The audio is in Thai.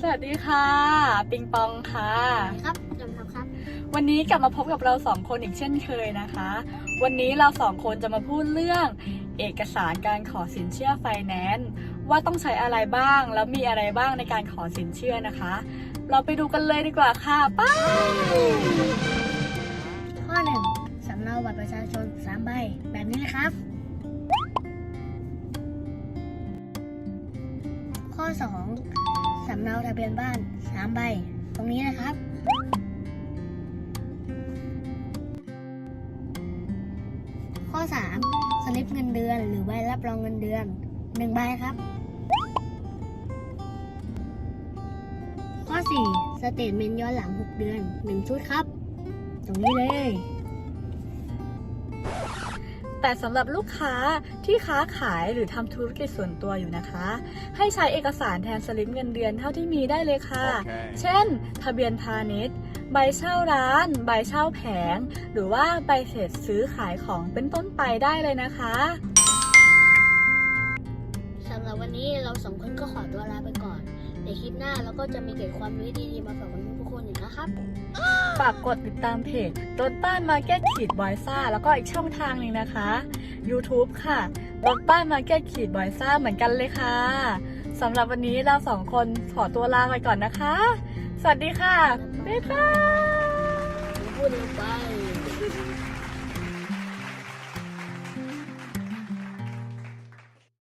สวัสดีค่ะ ปิงปองค่ะ ครับจำครับครับ วันนี้กลับมาพบกับเราสองคนอีกเช่นเคยนะคะ วันนี้เราสองคนจะมาพูดเรื่อง เอกสารการขอสินเชื่อไฟแนนซ์ว่าต้องใช้อะไรบ้าง แล้วมีอะไรบ้างในการขอสินเชื่อนะคะ เราไปดูกันเลยดีกว่าค่ะไป้าข้อหนึ่งสำเนาบัตรประชาชนสามใบแบบนี้เลยครับ ข้อสองสำเนาทะเบียนบ้านสามใบ ตรงนี้นะครับ ข้อสามสลิปเงินเดือน หรือใบรับรองเงินเดือนหนึ่งใบครับ ข้อสี่สเตทเมนต์ย้อนหลัง 6 เดือน 1 ชุดครับ ตรงนี้เลย แต่สำหรับลูกค้าที่ค้าขายหรือทำธุรกิจส่วนตัวอยู่นะคะ ให้ใช้เอกสารแทนสลิปเงินเดือนเท่าที่มีได้เลยค่ะ Okay. เช่น ทะเบียนพาณิชย์ ใบเช่าร้าน ใบเช่าแผง หรือว่าใบเสร็จซื้อขายของเป็นต้นไปได้เลยนะคะสำหรับวันนี้เราสองคนก็ขอตัวลาไปก่อน ในคลิปหน้าเราก็จะมีเกร็ดความรู้ดีๆมาฝากคุณทุกคนอีกนะครับ ฝากกดติดตามเพจรถบ้านมาร์เก็ตขีดบอยซ่าแล้วก็อีกช่องทางหนึ่งนะคะ YouTube ค่ะรถบ้านมาร์เก็ตขีดบอยซ่าเหมือนกันเลยค่ะสำหรับวันนี้เราสองคนขอตัวลาไปก่อนนะคะ สวัสดีค่ะ บ๊ายบายพูดไป